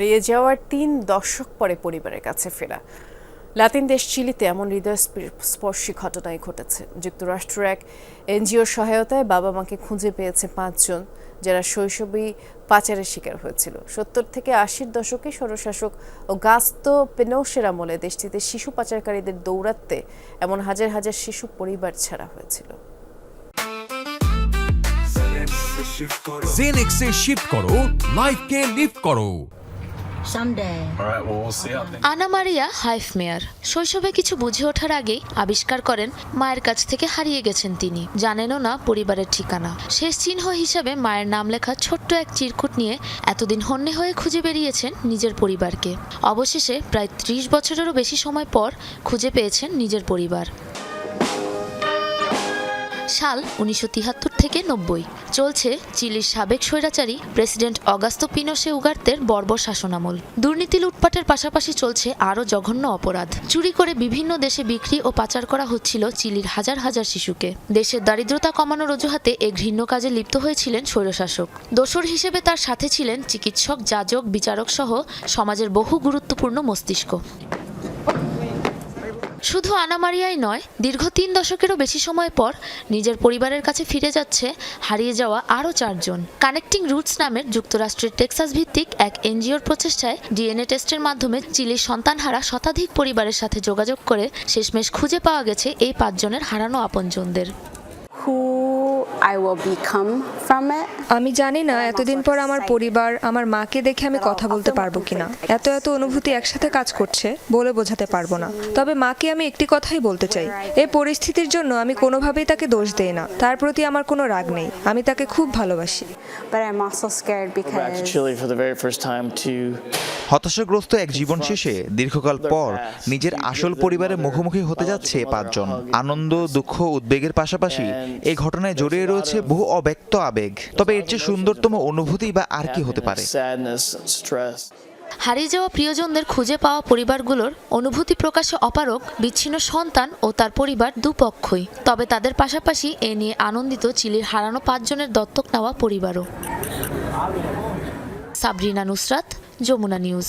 হারিয়ে যাওয়ার তিন দশক পরে পরিবারের কাছে ফেরা। লাতিন দেশ চিলিতে এমন হৃদয় স্পর্শী ঘটনাই ঘটেছে। যুক্তরাষ্ট্রের এক এনজিওর সহায়তায় বাবা মাকে খুঁজে পেয়েছে পাঁচজন, যারা শৈশবেই পাচারের শিকার হয়েছিল। সত্তর থেকে আশির দশকে স্বরশাসক ও গাস্তো পেনোসের আমলে দেশটিতে শিশু পাচারকারীদের দৌরাত্মে এমন হাজার হাজার শিশু পরিবার ছাড়া হয়েছিল। জেনেক্সে শিফট করো লাইফকে লিফট করো। Someday. All right, well, we'll see. I আনা মারিয়া হাইফমেয়ার শৈশবে কিছু বুঝে ওঠার আগেই আবিষ্কার করেন মায়ের কাছ থেকে হারিয়ে গেছেন তিনি জানেনও না পরিবারের ঠিকানা শেষ চিহ্ন হিসাবে মায়ের নাম লেখা ছোট্ট এক চিরকুট নিয়ে এতদিন হন্যে হয়ে খুঁজে বেরিয়েছেন নিজের পরিবারকে অবশেষে প্রায় ত্রিশ বছরেরও বেশি সময় পর খুঁজে পেয়েছেন নিজের পরিবার সাল উনিশশো তিয়াত্তর থেকে নব্বই। চলছে চিলির সাবেক স্বৈরাচারী প্রেসিডেন্ট অগাস্তো পিনোসে উগার্তের বর্বর শাসনামল। দুর্নীতি লুটপাটের পাশাপাশি চলছে আরও জঘন্য অপরাধ। চুরি করে বিভিন্ন দেশে বিক্রি ও পাচার করা হচ্ছিল চিলির হাজার হাজার শিশুকে। দেশের দারিদ্রতা কমানোর অজুহাতে এ ঘৃণ্য কাজে লিপ্ত হয়েছিলেন স্বৈরশাসক। দোসর হিসেবে তার সাথে ছিলেন চিকিৎসক, যাজক বিচারক সহ সমাজের বহু গুরুত্বপূর্ণ মস্তিষ্ক। শুধু আনামারিয়াই নয়, দীর্ঘ তিন দশকেরও বেশি সময় পর নিজের পরিবারের কাছে ফিরে যাচ্ছে হারিয়ে যাওয়া আরও চারজন। কানেক্টিং রুটস নামের যুক্তরাষ্ট্রের টেক্সাস ভিত্তিক এক এনজিওর প্রচেষ্টায় ডিএনএ টেস্টের মাধ্যমে চিলির সন্তানহারা শতাধিক পরিবারের সাথে যোগাযোগ করে শেষমেশ খুঁজে পাওয়া গেছে এই পাঁচজনের হারানো আপনজনদের। আমি জানি না এতদিন পর আমার পরিবার আমার মাকে দেখে আমি কথা বলতে পারব কিনা। এত এত অনুভূতি একসাথে কাজ করছে বলে বোঝাতে পারব না। তবে মাকে আমি একটি কথাই বলতে চাই। এই পরিস্থিতির জন্য আমি কোনোভাবেই তাকে দোষ দেই না। তার প্রতি আমার কোনো রাগ নেই। আমি তাকে খুব ভালোবাসি। But I'm also scared back to because Chile for the very first time to হতাশাগ্রস্ত এক জীবন শেষে দীর্ঘকাল পর নিজের আসল পরিবারের মুখোমুখি হতে যাচ্ছে পাঁচজন। আনন্দ দুঃখ উদ্বেগের পাশাপাশি এই ঘটনায় জড়িয়ে রয়েছে বহু অব্যক্ত আবেগ। তবে এর চেয়ে সুন্দরতম অনুভূতি বা আর কি হতে পারে? হারিয়ে যাওয়া প্রিয়জনদের খুঁজে পাওয়া পরিবারগুলোর অনুভূতি প্রকাশে অপারক বিচ্ছিন্ন সন্তান ও তার পরিবার দুপক্ষই। তবে তাদের পাশাপাশি এ নিয়ে আনন্দিত চিলির হারানো পাঁচজনের দত্তক নেওয়া পরিবারও। সাবরিনা নুসরাত যমুনা নিউজ।